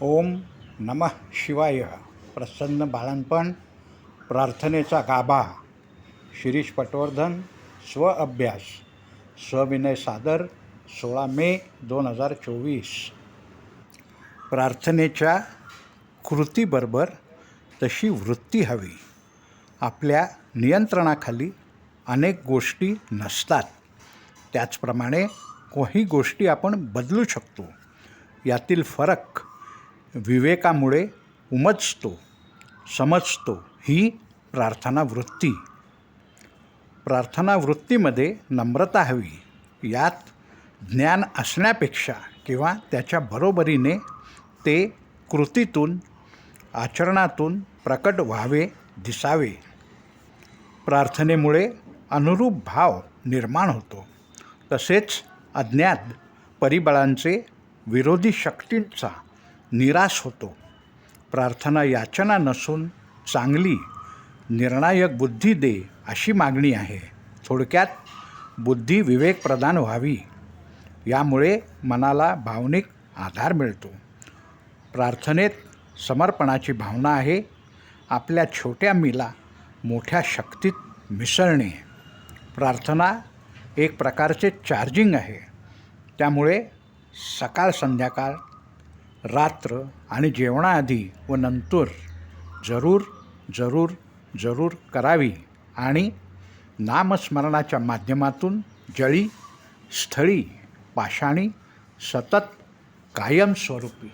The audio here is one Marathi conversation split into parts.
ओम नमः शिवाय. प्रसन्न बाळणपण प्रार्थनेचा गाभा. शिरीष पटवर्धन स्व अभ्यास. स्वविनय सादर सोळा मे दोन हजार चोवीस. प्रार्थनेच्या कृतीबरोबर तशी वृत्ती हवी. आपल्या नियंत्रणाखाली अनेक गोष्टी नसतात. त्याचप्रमाणे काही गोष्टी आपण बदलू शकतो. यातील फरक विवेकामुळे उमजतो समजतो ही प्रार्थना वृत्ती प्रार्थना वृत्तीमध्ये नम्रता हवी. यात ज्ञान असण्यापेक्षा किंवा त्याच्या बरोबरीने ते कृतीतून आचरणातून प्रकट व्हावे दिसावे. प्रार्थनेमुळे अनुरूप भाव निर्माण होतो. तसेच अज्ञात परिबळांचे विरोधी शक्तींचा निराश होतो. प्रार्थना याचना नसून चांगली निर्णायक बुद्धी दे अशी मागणी आहे. थोडक्यात बुद्धी विवेक प्रदान व्हावी. यामुळे मनाला भावनिक आधार मिळतो. प्रार्थनेत समर्पणाची भावना आहे. आपल्या छोट्या मीला मोठ्या शक्तीत मिसळणे. प्रार्थना एक प्रकारचे चार्जिंग आहे. त्यामुळे सकाळ संध्याकाळ रात्र आणि जेवणाआधी व नंतर जरूर जरूर जरूर करावी आणि नामस्मरणाच्या माध्यमातून जळी स्थळी पाषाणी सतत कायमस्वरूपी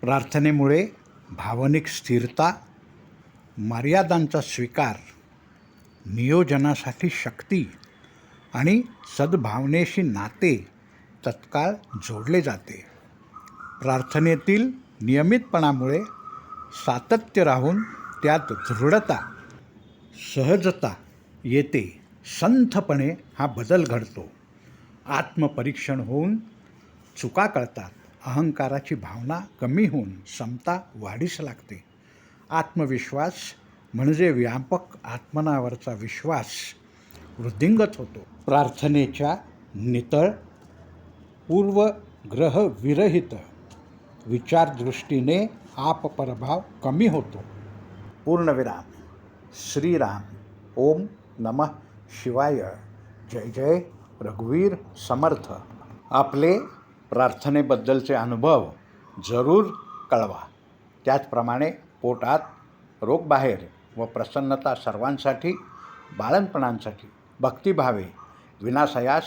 प्रार्थनेमुळे भावनिक स्थिरता मर्यादांचा स्वीकार नियोजनासाठी शक्ती आणि सद्भावनेशी नाते तत्काळ जोडले जाते. प्रार्थनेतील नियमितपणामुळे सातत्य राहून त्यात दृढता सहजता येते. संथपणे हा बदल घडतो. आत्मपरीक्षण होऊन चुका कळतात. अहंकाराची भावना कमी होऊन समता वाढीस लागते. आत्मविश्वास म्हणजे व्यापक आत्मनावरचा विश्वास वृद्धिंगत होतो. प्रार्थनेच्या नितळ पूर्वग्रहविरहित विचारदृष्टीने आपपरभाव कमी होतो. पूर्णविराम. श्रीराम. ओम नमः शिवाय. जय जय. रघुवीर समर्थ. आपले प्रार्थनेबद्दलचे अनुभव जरूर कळवा. त्याचप्रमाणे पोटात रोग बाहेर व प्रसन्नता सर्वांसाठी बाळणपणांसाठी भक्तिभावे विनाशयास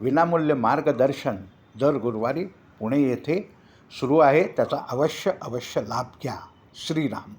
विनामूल्य मार्गदर्शन दर गुरुवारी पुणे येथे सुरू आहे. त्याचा अवश्य अवश्य लाभ घ्या. श्रीराम.